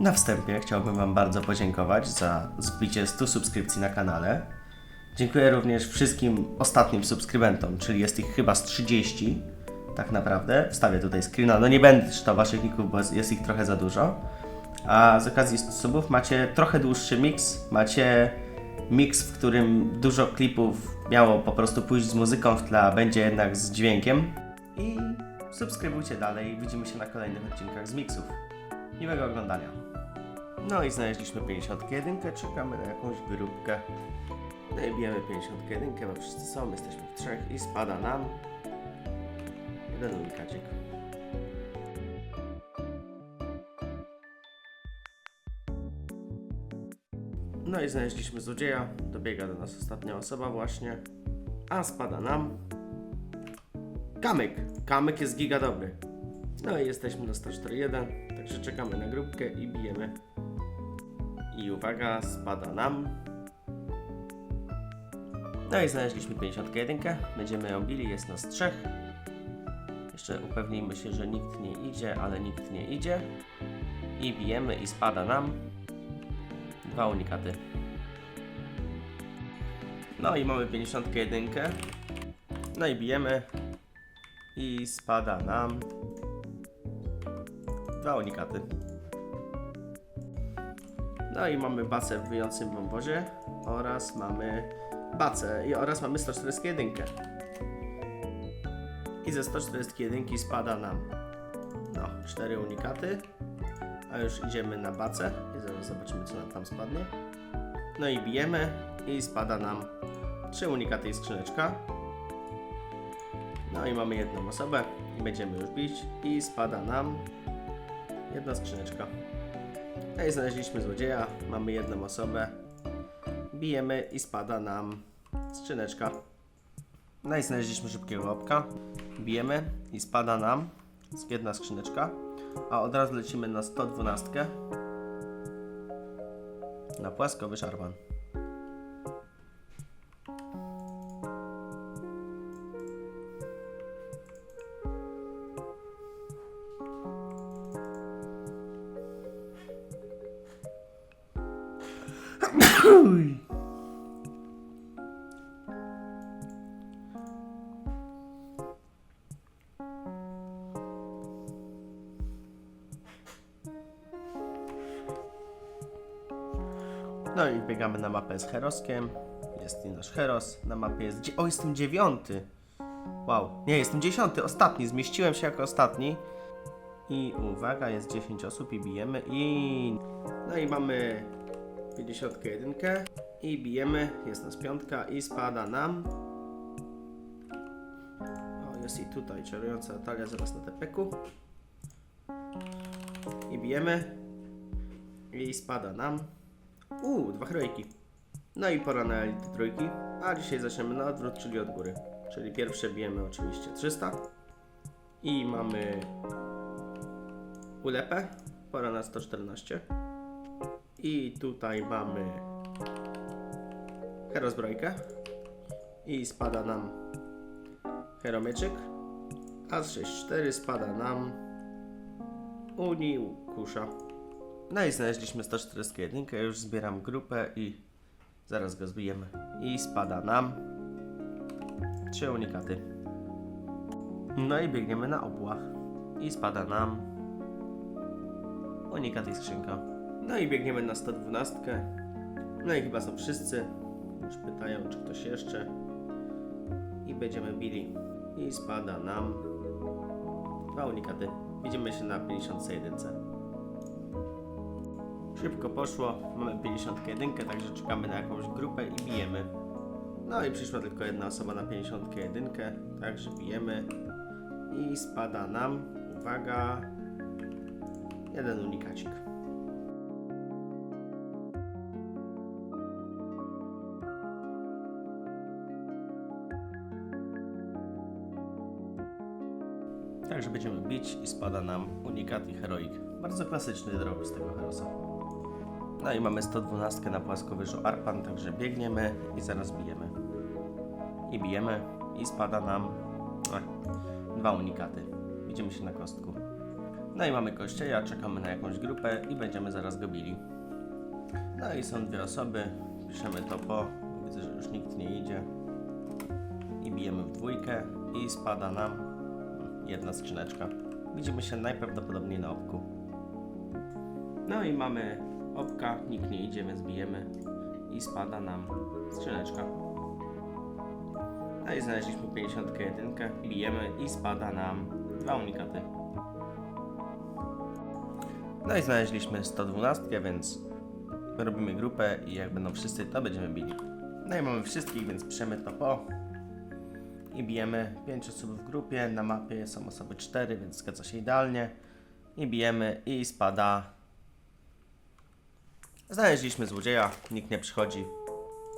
Na wstępie chciałbym Wam bardzo podziękować za zbicie 100 subskrypcji na kanale. Dziękuję również wszystkim ostatnim subskrybentom, czyli jest ich chyba z 30 tak naprawdę. Wstawię tutaj screena, no nie będę czytał Waszych ników, bo jest ich trochę za dużo. A z okazji 100 subów macie trochę dłuższy mix, macie mix, w którym dużo klipów miało po prostu pójść z muzyką w tle, a będzie jednak z dźwiękiem. I subskrybujcie dalej, widzimy się na kolejnych odcinkach z mixów. Miłego oglądania. No i znaleźliśmy 51, czekamy na jakąś wyróbkę. No i bijemy 51, bo wszyscy są, jesteśmy w trzech i spada nam jeden unikacik. No i znaleźliśmy złodzieja, dobiega do nas ostatnia osoba właśnie, a spada nam kamyk. Kamyk jest giga dobry. No i jesteśmy na 104.1, także czekamy na grupkę i bijemy. I uwaga, spada nam. No i znaleźliśmy 51, będziemy ją bili, jest nas trzech. Jeszcze upewnijmy się, że nikt nie idzie, ale nikt nie idzie. I bijemy i spada nam. Dwa unikaty. No i mamy 51. No i bijemy. I spada nam. Dwa unikaty. No i mamy bacę w wyjącym wąwozie oraz mamy bacę i oraz mamy 141. I ze 141 spada nam no, 4 unikaty. A już idziemy na bacę i zaraz zobaczymy co nam tam spadnie. No i bijemy i spada nam 3 unikaty i skrzyneczka. No i mamy jedną osobę i będziemy już bić i spada nam jedna skrzyneczka. No i znaleźliśmy złodzieja, mamy jedną osobę. Bijemy i spada nam skrzyneczka. No i znaleźliśmy szybkiego łapka. Bijemy i spada nam jedna skrzyneczka. A od razu lecimy na 112. Na płaskowy No i biegamy na mapę z Heroskiem. Jest i nasz Heros. Na mapie jest. O, jestem dziewiąty. Wow. Nie, jestem dziesiąty, ostatni. Zmieściłem się jako ostatni. I uwaga, jest 10 osób i bijemy. I. No i mamy 51. I bijemy. Jest nas piątka i spada nam. O, jest i tutaj czarująca Natalia zaraz na tepeku. I bijemy. I spada nam. Uuu, dwa heroiki. No i pora na elity trójki. A dzisiaj zaczniemy na odwrót, czyli od góry. Czyli pierwsze bijemy oczywiście 300. I mamy ulepę. Pora na 114. I tutaj mamy herozbrojkę. I spada nam heromyczyk. A z 6-4 spada nam Uni kusza. No i znaleźliśmy 141, ja już zbieram grupę i zaraz go zbijemy. I spada nam trzy unikaty. No i biegniemy na obłach. I spada nam unikat i skrzynka. No i biegniemy na 112. No i chyba są wszyscy. Już pytają, czy ktoś jeszcze. I będziemy bili. I spada nam dwa unikaty. Widzimy się na 51. Szybko poszło, mamy 51, także czekamy na jakąś grupę i bijemy. No i przyszła tylko jedna osoba na 51, także bijemy. I spada nam, uwaga, jeden unikacik. Także będziemy bić i spada nam unikat i heroik. Bardzo klasyczny drog z tego herosa. No i mamy 112 na płaskowyżu Arpan, także biegniemy i zaraz bijemy. I bijemy i spada nam ach, dwa unikaty. Widzimy się na kostku. No i mamy kościeja, czekamy na jakąś grupę i będziemy zaraz go bili. No i są dwie osoby, piszemy to po, widzę, że już nikt nie idzie. I bijemy w dwójkę i spada nam jedna skrzyneczka. Widzimy się najprawdopodobniej na obku. No i mamy obka, nikt nie idzie, więc bijemy i spada nam skrzyneczka. No i znaleźliśmy 51, bijemy i spada nam dwa unikaty. No i znaleźliśmy 112, więc robimy grupę i jak będą wszyscy, to będziemy bili. No i mamy wszystkich, więc piszemy to po. I bijemy 5 osób w grupie, na mapie są osoby 4, więc zgadza się idealnie. I bijemy i spada. Znaleźliśmy złodzieja, nikt nie przychodzi,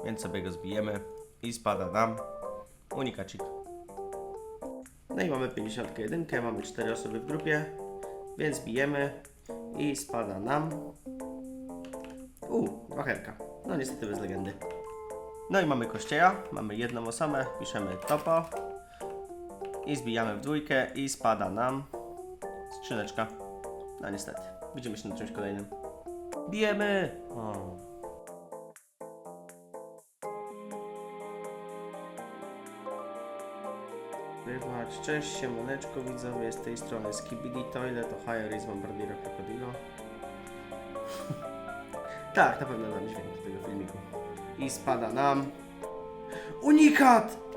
więc sobie go zbijemy i spada nam unikacik. No i mamy 51, mamy 4 osoby w grupie, więc bijemy i spada nam. Uuu, wacherka. No niestety bez legendy. No i mamy kościeja, mamy jedną osobę, piszemy topo i zbijamy w dwójkę i spada nam skrzyneczka. No niestety, widzimy się na czymś kolejnym. Bijemy! O. Wywać. Cześć, siemaneczko widzowie, z tej strony Skibidi Toilet, Ohio Race Bombardiera Crocodilo. tak, na pewno dam dźwięk do tego filmiku. I spada nam... UNIKAT!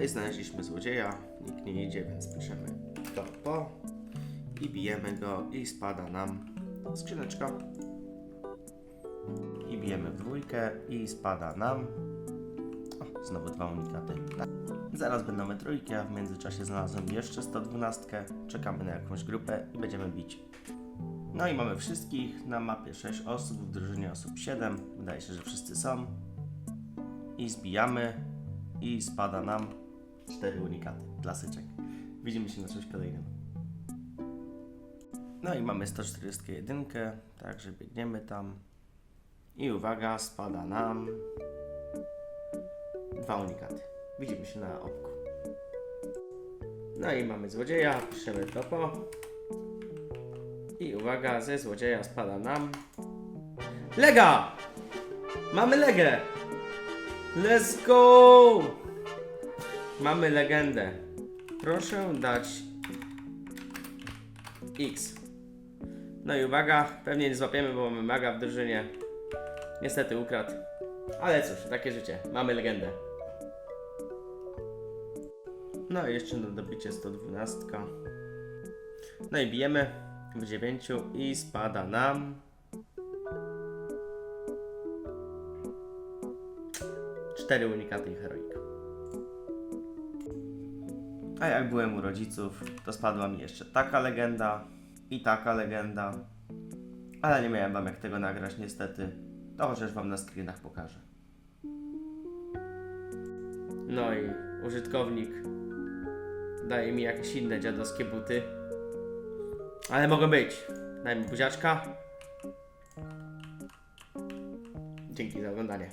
No i znaleźliśmy złodzieja, nikt nie idzie, więc piszemy to po i bijemy go i spada nam skrzyneczka. I bijemy w dwójkę i spada nam o, znowu dwa unikaty. Zaraz będą trójki, a w międzyczasie znalazłem jeszcze 112. Czekamy na jakąś grupę i będziemy bić. No i mamy wszystkich, na mapie 6 osób, w drużynie osób 7. Wydaje się, że wszyscy są. I zbijamy i spada nam 4 unikaty. Klasyczek. Widzimy się na czymś kolejnym. No i mamy 141, także biegniemy tam. I uwaga, spada nam dwa unikaty. Widzimy się na obku. No i mamy złodzieja, piszemy to po. I uwaga, ze złodzieja spada nam Lega! Mamy legę! Let's go! Mamy legendę. Proszę dać X. No i uwaga, pewnie nie złapiemy, bo mamy maga w drużynie. Niestety ukradł. Ale cóż, takie życie. Mamy legendę. No i jeszcze na dobicie 112. No i bijemy w 9 i spada nam 4 unikaty i heroika. A jak byłem u rodziców, to spadła mi jeszcze taka legenda i taka legenda. Ale nie miałem wam jak tego nagrać niestety. To chociaż wam na screenach pokażę. No i użytkownik daje mi jakieś inne dziadowskie buty. Ale mogą być. Daj mi buziaczka. Dzięki za oglądanie.